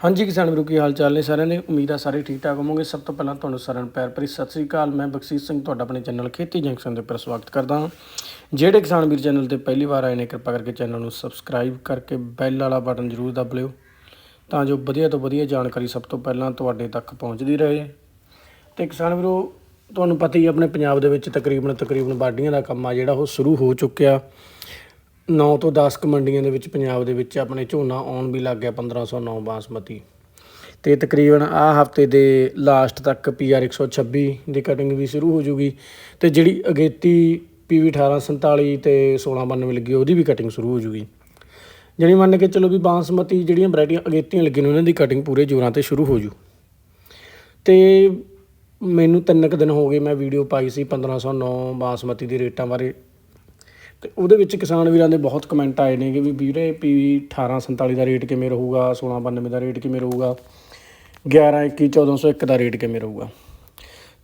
ਹਾਂਜੀ, ਕਿਸਾਨ ਵੀਰੋ, ਕੀ ਹਾਲ ਚਾਲ ਨੇ ਸਾਰਿਆਂ ਨੇ ਉਮੀਦ ਆ ਸਾਰੇ ਠੀਕ ਠਾਕ ਹੋਵੋਗੇ। ਸਭ ਤੋਂ ਪਹਿਲਾਂ ਤੁਹਾਨੂੰ ਸਾਰਿਆਂ ਨੂੰ ਪਿਆਰ ਭਰੀ ਸਤਿ ਸ੍ਰੀ ਅਕਾਲ। ਮੈਂ ਬਖਸ਼ੀਸ਼ ਸਿੰਘ, ਤੁਹਾਡਾ ਆਪਣੇ ਚੈਨਲ ਖੇਤੀ ਜੰਕਸ਼ਨ ਦੇ ਉੱਪਰ ਸਵਾਗਤ ਕਰਦਾ ਹਾਂ। ਜਿਹੜੇ ਕਿਸਾਨ ਵੀਰ ਚੈਨਲ ਤੇ ਪਹਿਲੀ ਵਾਰ ਆਏ ਨੇ, ਕਿਰਪਾ ਕਰਕੇ ਚੈਨਲ ਨੂੰ ਸਬਸਕ੍ਰਾਈਬ ਕਰਕੇ ਬੈਲ ਵਾਲਾ ਬਟਨ ਜ਼ਰੂਰ ਦਬ ਲਿਓ, ਤਾਂ ਜੋ ਵਧੀਆ ਤੋਂ ਵਧੀਆ ਜਾਣਕਾਰੀ ਸਭ ਤੋਂ ਪਹਿਲਾਂ ਤੁਹਾਡੇ ਤੱਕ ਪਹੁੰਚਦੀ ਰਹੇ। ਤੇ ਕਿਸਾਨ ਵੀਰੋ, ਤੁਹਾਨੂੰ ਪਤਾ ਹੀ ਆਪਣੇ ਪੰਜਾਬ ਦੇ ਵਿੱਚ ਤਕਰੀਬਨ ਤਕਰੀਬਨ ਵਾਢੀਆਂ ਦਾ ਕੰਮ ਆ ਜਿਹੜਾ, ਉਹ ਸ਼ੁਰੂ ਹੋ ਚੁੱਕਿਆ। 9 ਤੋਂ 10 ਕੁ ਮੰਡੀਆਂ ਦੇ ਵਿੱਚ, ਪੰਜਾਬ ਦੇ ਵਿੱਚ ਆਪਣੇ ਝੋਨਾ ਆਉਣ ਵੀ ਲੱਗ ਗਿਆ 1509 ਬਾਸਮਤੀ। ਤੇ ਤਕਰੀਬਨ ਆ ਹਫ਼ਤੇ ਦੇ ਲਾਸਟ ਤੱਕ ਪੀਆਰ 126 ਦੀ ਕਟਿੰਗ ਵੀ ਸ਼ੁਰੂ ਹੋ ਜੂਗੀ ਤੇ ਜਿਹੜੀ ਅਗੇਤੀ ਪੀਵੀ 1847 ਤੇ 1692 ਲੱਗੀ, ਉਹਦੀ ਵੀ ਕਟਿੰਗ ਸ਼ੁਰੂ ਹੋ ਜੂਗੀ। ਜਿਹੜੀ ਮੰਨ ਕੇ ਚਲੋ ਵੀ ਬਾਸਮਤੀ ਜਿਹੜੀਆਂ ਵੈਰਾਈਟੀਆਂ ਅਗੇਤੀਆਂ ਲੱਗੀਆਂ ਨੇ, ਉਹਨਾਂ ਦੀ ਕਟਿੰਗ ਪੂਰੇ ਜੋਰਾਂ ਤੇ ਸ਼ੁਰੂ ਹੋ ਜੂ। ਤੇ ਮੈਨੂੰ ਤਿੰਨ ਕੁ ਦਿਨ ਹੋ ਗਏ ਮੈਂ ਵੀਡੀਓ ਪਾਈ ਸੀ 1509 ਬਾਸਮਤੀ ਦੇ ਰੇਟਾਂ ਬਾਰੇ। ਤੇ ਉਹਦੇ ਵਿੱਚ ਕਿਸਾਨ ਵੀਰਾਂ ਦੇ ਬਹੁਤ ਕਮੈਂਟ ਆਏ ਨੇ ਕਿ ਵੀ ਵੀਰੇ ਪੀ 1847 ਦਾ ਰੇਟ ਕਿਵੇਂ ਰਹੂਗਾ 1692 ਦਾ ਰੇਟ ਕਿਵੇਂ ਰਹੂਗਾ 11 21 1401 ਦਾ ਰੇਟ ਕਿਵੇਂ ਰਹੂਗਾ।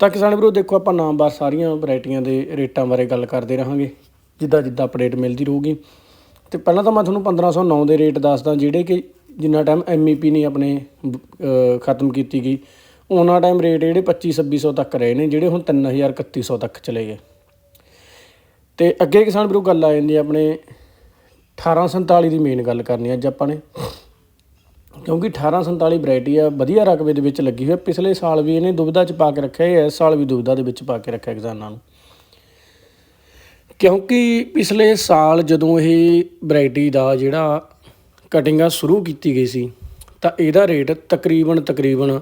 ਤਾਂ ਕਿਸਾਨ ਵੀਰੋ ਦੇਖੋ ਆਪਾਂ ਨਾਮ ਬਾਰ ਸਾਰੀਆਂ ਵੈਰਾਈਟੀਆਂ ਦੇ ਰੇਟਾਂ ਬਾਰੇ ਗੱਲ ਕਰਦੇ ਰਹਾਂਗੇ, ਜਿੱਦਾਂ ਜਿੱਦਾਂ ਅਪਡੇਟ ਮਿਲਦੀ ਰਹੂਗੀ। ਤੇ ਪਹਿਲਾਂ ਤਾਂ ਮੈਂ ਤੁਹਾਨੂੰ 1509 ਦੇ ਰੇਟ ਦੱਸਦਾ, ਜਿਹੜੇ ਕਿ ਜਿੰਨਾ ਟਾਈਮ ਐਮਈਪੀ ਨੇ ਆਪਣੇ ਖਤਮ ਕੀਤੀ ਗਈ, ਉਹਨਾਂ ਟਾਈਮ ਰੇਟ ਜਿਹੜੇ 25 2600 ਤੱਕ ਰਹੇ ਨੇ, ਜਿਹੜੇ ਹੁਣ 3000 3100 ਤੱਕ ਚਲੇ ਗਏ। ਤੇ ਅੱਗੇ ਕਿਸਾਨ ਵੀਰੋ ਗੱਲ ਆ ਜਾਂਦੀ ਹੈ ਆਪਣੇ 1847 ਦੀ ਮੇਨ ਗੱਲ ਕਰਨੀ ਅੱਜ ਆਪਾਂ ਨੇ। ਕਿਉਂਕਿ 1847 ਵੈਰਾਈਟੀ ਆ, ਵਧੀਆ ਰਕਬੇ ਦੇ ਵਿੱਚ ਲੱਗੀ ਹੋਈ ਹੈ ਪਿਛਲੇ ਸਾਲ ਵੀ ਇਹਨੇ ਦੁਬਿਧਾ ਚ ਪਾ ਕੇ ਰੱਖਿਆ ਹੈ ਇਸ ਸਾਲ ਵੀ ਦੁਬਿਧਾ ਦੇ ਵਿੱਚ ਪਾ ਕੇ ਰੱਖਿਆ ਕਿਸਾਨਾਂ ਨੂੰ। ਕਿਉਂਕਿ ਪਿਛਲੇ ਸਾਲ ਜਦੋਂ ਇਹ ਵੈਰਾਈਟੀ ਦਾ ਜਿਹੜਾ ਕਟਿੰਗ ਆ ਸ਼ੁਰੂ ਕੀਤੀ ਗਈ ਸੀ, ਤਾਂ ਇਹਦਾ ਰੇਟ ਤਕਰੀਬਨ ਤਕਰੀਬਨ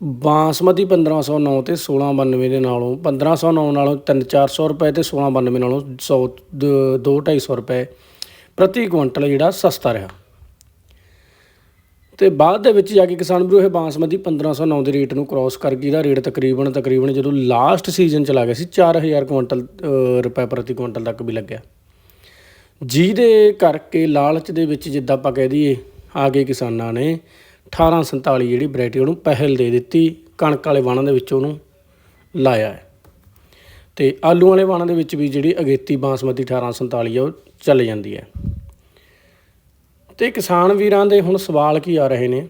ਬਾਸਮਤੀ 1509 ਤੇ 1692 ਦੇ ਨਾਲੋਂ 1509 ਨਾਲੋਂ 3-400 ਰੁਪਏ ਤੇ 1692 ਨਾਲੋਂ 100 2-250 ਰੁਪਏ। ਪ੍ਰਤੀ ਕੁਇੰਟਲ ਜਿਹੜਾ ਸਸਤਾ ਰਿਹਾ। ਤੇ ਬਾਅਦ ਦੇ ਵਿੱਚ ਜਾ ਕੇ ਕਿਸਾਨ ਵੀਰੋ, ਇਹ ਬਾਸਮਤੀ 1509 ਦੇ ਰੇਟ ਨੂੰ ਕ੍ਰਾਸ ਕਰ ਗਈ ਦਾ। ਰੇਟ ਤਕਰੀਬਨ ਤਕਰੀਬਨ ਜਦੋਂ ਲਾਸਟ ਸੀਜ਼ਨ ਚਲਾ ਗਿਆ ਸੀ 4000 ਕੁਇੰਟਲ ਰੁਪਏ ਪ੍ਰਤੀ ਕੁਇੰਟਲ ਤੱਕ ਵੀ ਲੱਗਿਆ। ਜਿਹਦੇ ਕਰਕੇ ਲਾਲਚ ਦੇ ਵਿੱਚ ਜਿੱਦਾਂ ਆਪਾਂ ਕਹਿ ਦਈਏ, ਆ ਗਏ ਕਿਸਾਨਾਂ ਨੇ। 1847 ਜਿਹੜੀ ਵੈਰਾਈਟੀ ਉਹਨੂੰ ਪਹਿਲ ਦੇ ਦਿੱਤੀ, ਕਣਕ ਵਾਲੇ ਵਾਣਾਂ ਦੇ ਵਿੱਚ ਉਹਨੂੰ ਲਾਇਆ ਹੈ। ਤੇ ਆਲੂ ਵਾਲੇ ਵਾਣਾਂ ਦੇ ਵਿੱਚ ਵੀ ਜਿਹੜੀ ਅਗੇਤੀ ਬਾਸਮਤੀ 1847 ਆ, ਉਹ ਚੱਲ ਜਾਂਦੀ ਹੈ। ਤੇ ਕਿਸਾਨ ਵੀਰਾਂ ਦੇ ਹੁਣ ਸਵਾਲ ਕੀ ਆ ਰਹੇ ਨੇ?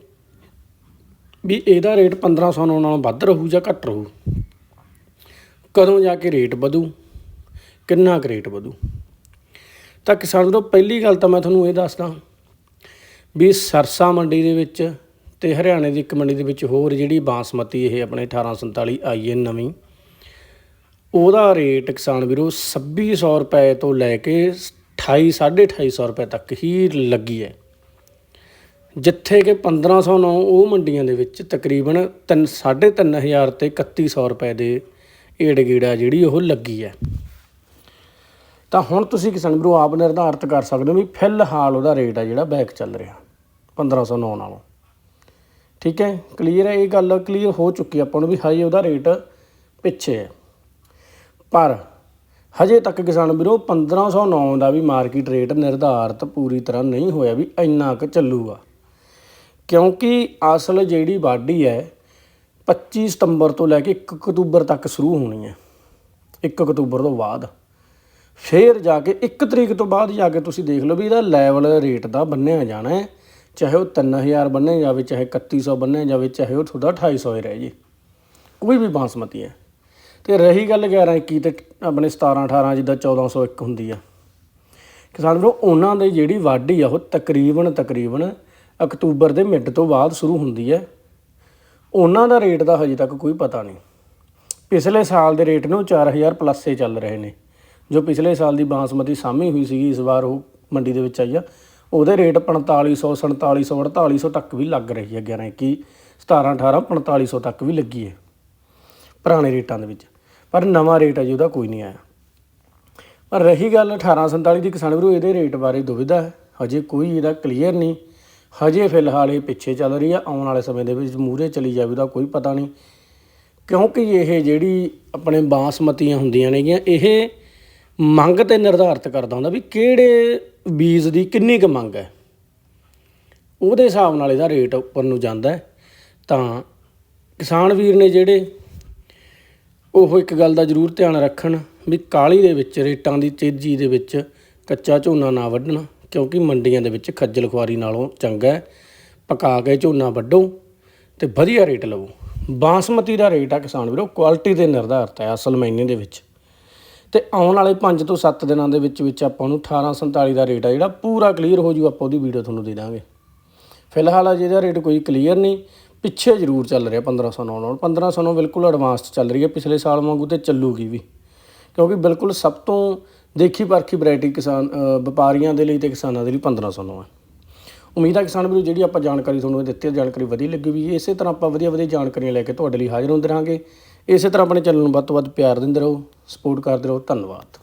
ਵੀ ਇਹਦਾ ਰੇਟ 1500 ਨਾਲੋਂ ਵੱਧ ਰਹੂ ਜਾਂ ਘੱਟ ਰਹੂ? ਕਦੋਂ ਜਾ ਕੇ ਰੇਟ ਵਧੂ? ਕਿੰਨਾ ਕੁ ਰੇਟ ਵਧੂ? ਤਾਂ ਕਿਸਾਨ ਵੀਰੋ, ਪਹਿਲੀ ਗੱਲ ਤਾਂ ਮੈਂ ਤੁਹਾਨੂੰ ਇਹ ਦੱਸਦਾ ਵੀ ਸਰਸਾ ਮੰਡੀ ਦੇ ਵਿੱਚ ਤੇ ਹਰਿਆਣੇ ਦੀ ਇੱਕ ਮੰਡੀ ਦੇ ਵਿੱਚ ਹੋਰ ਜਿਹੜੀ ਬਾਸਮਤੀ ਇਹ ਆਪਣੇ 1847 ਆਈ ਹੈ ਨਵੀਂ, ਉਹਦਾ ਰੇਟ ਕਿਸਾਨ ਵੀਰੋ 2600 ਰੁਪਏ ਤੋਂ ਲੈ ਕੇ 28 2850 ਰੁਪਏ ਤੱਕ ਹੀ ਲੱਗੀ ਹੈ। ਜਿੱਥੇ ਕਿ 1509 ਉਹ ਮੰਡੀਆਂ ਦੇ ਵਿੱਚ ਤਕਰੀਬਨ 3 3500 ਤੇ 3100 ਰੁਪਏ ਦੇ ਏੜ ਗੇੜਾ ਜਿਹੜੀ ਉਹ ਲੱਗੀ ਹੈ। ਤਾਂ ਹੁਣ ਤੁਸੀਂ ਕਿਸਾਨ ਵੀਰੋ ਆਪ ਨਿਰਧਾਰਤ ਕਰ ਸਕਦੇ ਹੋ ਵੀ ਫਿਲਹਾਲ ਉਹਦਾ ਰੇਟ ਆ ਜਿਹੜਾ ਬੈਕ ਚੱਲ ਰਿਹਾ 1509 ਨਾਲੋਂ। ਠੀਕ ਹੈ? ਕਲੀਅਰ ਹੈ? ਇਹ ਗੱਲ ਕਲੀਅਰ ਹੋ ਚੁੱਕੀ ਆਪਾਂ ਨੂੰ ਵੀ ਹਾਈ ਉਹਦਾ ਰੇਟ ਪਿੱਛੇ ਹੈ। ਪਰ ਹਜੇ ਤੱਕ ਕਿਸਾਨ ਵੀਰੋ 1509 ਦਾ ਵੀ ਮਾਰਕੀਟ ਰੇਟ ਨਿਰਧਾਰਤ ਪੂਰੀ ਤਰ੍ਹਾਂ ਨਹੀਂ ਹੋਇਆ ਵੀ ਇੰਨਾ ਕੁ ਚੱਲੂਗਾ। ਕਿਉਂਕਿ ਅਸਲ ਜਿਹੜੀ ਵਾਢੀ ਹੈ 25 ਸਤੰਬਰ ਤੋਂ ਲੈ ਕੇ 1 ਅਕਤੂਬਰ ਤੱਕ ਸ਼ੁਰੂ ਹੋਣੀ ਹੈ। 1 ਅਕਤੂਬਰ ਤੋਂ ਬਾਅਦ। ਫੇਰ ਜਾ ਕੇ 1 ਤਰੀਕ ਤੋਂ ਬਾਅਦ ਜਾ ਕੇ ਤੁਸੀਂ ਦੇਖ ਲਓ ਵੀ ਇਹਦਾ ਲੈਵਲ ਰੇਟ ਦਾ ਬੰਨਿਆ ਜਾਣਾ ਹੈ। ਚਾਹੇ ਉਹ 3000 ਬੰਨੇ ਜਾਵੇ, ਚਾਹੇ 3100 ਬੰਨਿਆ ਜਾਵੇ, ਚਾਹੇ ਉਹ ਤੁਹਾਡਾ 250 ਹੀ ਰਹਿ ਜੇ। ਕੋਈ ਵੀ ਬਾਸਮਤੀ ਹੈ। ਤੇ ਰਹੀ ਗੱਲ 11 21 ਤੇ ਆਪਣੇ 17 18 ਜਿੱਦਾਂ 1401 ਹੁੰਦੀ ਆ। ਕਿਸਾਨ ਵੀਰੋ, ਉਹਨਾਂ ਦੇ ਜਿਹੜੀ ਵਾਢੀ ਆ, ਉਹ ਤਕਰੀਬਨ ਤਕਰੀਬਨ ਅਕਤੂਬਰ ਦੇ ਮਿਡ ਤੋਂ ਬਾਅਦ ਸ਼ੁਰੂ ਹੁੰਦੀ ਹੈ ਉਹਨਾਂ ਦਾ ਰੇਟ ਦਾ ਹਜੇ ਤੱਕ ਕੋਈ ਪਤਾ ਨਹੀਂ। ਪਿਛਲੇ ਸਾਲ ਦੇ ਰੇਟ ਨੂੰ 4000 ਪਲੱਸ ਏ ਚੱਲ ਰਹੇ ਨੇ। ਜੋ ਪਿਛਲੇ ਸਾਲ ਦੀ ਬਾਸਮਤੀ ਸਾਹਮਣੇ ਹੋਈ ਸੀਗੀ, ਇਸ ਵਾਰ ਉਹ ਮੰਡੀ ਦੇ ਵਿੱਚ ਆਈ ਆ। ਉਹਦੇ ਰੇਟ 4500 4700 4800 ਤੱਕ ਵੀ ਲੱਗ ਰਹੀ ਹੈ 11 21 17 18 4500 ਤੱਕ ਵੀ ਲੱਗੀ ਹੈ ਪੁਰਾਣੇ ਰੇਟਾਂ ਦੇ ਵਿੱਚ। ਪਰ ਨਵਾਂ ਰੇਟ ਹੈ ਜੀ ਉਹਦਾ ਕੋਈ ਨਹੀਂ ਆਇਆ। ਪਰ ਰਹੀ ਗੱਲ 1847 ਦੀ ਕਿਸਾਨ ਵੀਰੋ, ਇਹਦੇ ਰੇਟ ਬਾਰੇ ਦੁਵਿਧਾ ਹੈ। ਹਜੇ ਕੋਈ ਇਹਦਾ ਕਲੀਅਰ ਨਹੀਂ। ਹਜੇ ਫਿਲਹਾਲ ਇਹ ਪਿੱਛੇ ਚੱਲ ਰਹੀ ਹੈ। ਆਉਣ ਵਾਲੇ ਸਮੇਂ ਦੇ ਵਿੱਚ ਮੂਹਰੇ ਚਲੀ ਜਾਵੇ ਉਹਦਾ ਕੋਈ ਪਤਾ ਨਹੀਂ। ਕਿਉਂਕਿ ਇਹ ਜਿਹੜੀ ਆਪਣੇ ਬਾਸਮਤੀਆਂ ਹੁੰਦੀਆਂ ਨੇਗੀਆਂ, ਇਹ ਮੰਗ ਤੇ ਨਿਰਧਾਰਿਤ ਕਰਦਾ ਹੁੰਦਾ ਵੀ ਕਿਹੜੇ ਬੀਜ ਦੀ ਕਿੰਨੀ ਕੁ ਮੰਗ ਹੈ। ਉਹਦੇ ਹਿਸਾਬ ਨਾਲ ਇਹਦਾ ਰੇਟ ਉੱਪਰ ਨੂੰ ਜਾਂਦਾ ਤਾਂ ਕਿਸਾਨ ਵੀਰ ਨੇ ਜਿਹੜੇ ਉਹ ਇੱਕ ਗੱਲ ਦਾ ਜ਼ਰੂਰ ਧਿਆਨ ਰੱਖਣ ਵੀ ਕਾਲੀ ਦੇ ਵਿੱਚ, ਰੇਟਾਂ ਦੀ ਤੇਜ਼ੀ ਦੇ ਵਿੱਚ ਕੱਚਾ ਝੋਨਾ ਨਾ ਵੱਢਣਾ, ਕਿਉਂਕਿ ਮੰਡੀਆਂ ਦੇ ਵਿੱਚ ਖੱਜਲ ਖੁਆਰੀ ਨਾਲੋਂ ਚੰਗਾ ਹੈ। ਪਕਾ ਕੇ ਝੋਨਾ ਵੱਢੋ ਤੇ ਵਧੀਆ ਰੇਟ ਲਵੋ। ਬਾਸਮਤੀ ਦਾ ਰੇਟ ਆ ਕਿਸਾਨ ਵੀਰੋ ਕੁਆਲਿਟੀ ਤੇ ਨਿਰਧਾਰਤ ਹੈ ਅਸਲ ਮਾਇਨੇ ਦੇ ਵਿੱਚ। ਤੇ ਆਉਣ ਵਾਲੇ 5 ਤੋਂ 7 ਦਿਨਾਂ ਦੇ ਵਿੱਚ ਵਿੱਚ ਆਪਾਂ ਨੂੰ 1847 ਦਾ ਰੇਟ ਆ ਜਿਹੜਾ, ਪੂਰਾ ਕਲੀਅਰ ਹੋ ਜੂ, ਆਪਾਂ ਉਹਦੀ ਵੀਡੀਓ ਤੁਹਾਨੂੰ ਦੇ ਦਾਂਗੇ। ਫਿਲਹਾਲ ਅਜੇ ਦਾ ਰੇਟ ਕੋਈ ਕਲੀਅਰ ਨਹੀਂ, ਪਿੱਛੇ ਜ਼ਰੂਰ ਚੱਲ ਰਿਹਾ 1509 ਨਾਲ। 1509 ਬਿਲਕੁਲ ਐਡਵਾਂਸ 'ਚ ਚੱਲ ਰਹੀ ਹੈ, ਪਿਛਲੇ ਸਾਲ ਵਾਂਗੂ ਤੇ ਚੱਲੂਗੀ ਵੀ। ਕਿਉਂਕਿ ਬਿਲਕੁਲ ਸਭ ਤੋਂ ਦੇਖੀ ਪਰਖੀ ਵੈਰਾਈਟੀ ਕਿਸਾਨ ਵਪਾਰੀਆਂ ਦੇ ਲਈ ਤੇ ਕਿਸਾਨਾਂ ਦੇ ਲਈ 1509 ਹੈ। ਉਮੀਦ ਹੈ ਕਿਸਾਨ ਵੀਰੋ, ਜਿਹੜੀ ਆਪਾਂ ਜਾਣਕਾਰੀ ਤੁਹਾਨੂੰ ਦਿੱਤੀ ਹੈ ਜਾਣਕਾਰੀ ਵਧੀਆ ਲੱਗੀ ਵੀ ਇਸੇ ਤਰ੍ਹਾਂ ਆਪਾਂ ਵਧੀਆ ਵਧੀਆ ਜਾਣਕਾਰੀਆਂ ਲੈ ਕੇ ਤੁਹਾਡੇ ਲਈ ਹਾਜ਼ਰ ਹੁੰਦੇ ਰਹਾਂਗੇ। ਇਸੇ ਤਰ੍ਹਾਂ ਆਪਣੇ ਚੈਨਲ ਨੂੰ ਵੱਧ ਤੋਂ ਵੱਧ ਪਿਆਰ ਦਿੰਦੇ ਰਹੋ, ਸਪੋਰਟ ਕਰਦੇ ਰਹੋ, ਧੰਨਵਾਦ।